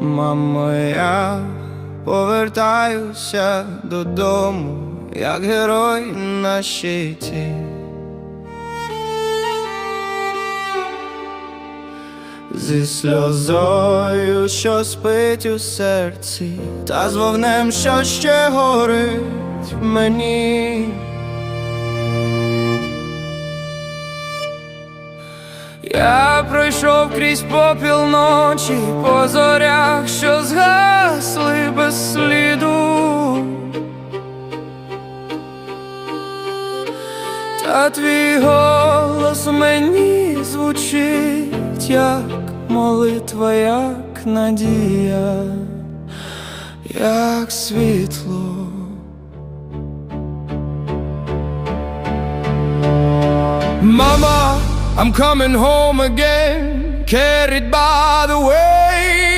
Мамо, я повертаюся додому, як герой на щиті. Зі сльозою, що спить у серці, та з вогнем, що ще горить мені. Я пройшов крізь попіл ночі по зорях, що згасли без сліду. Та твій голос мені звучить, як молитва, як надія, як світло. Mama, I'm coming home again, carried by the way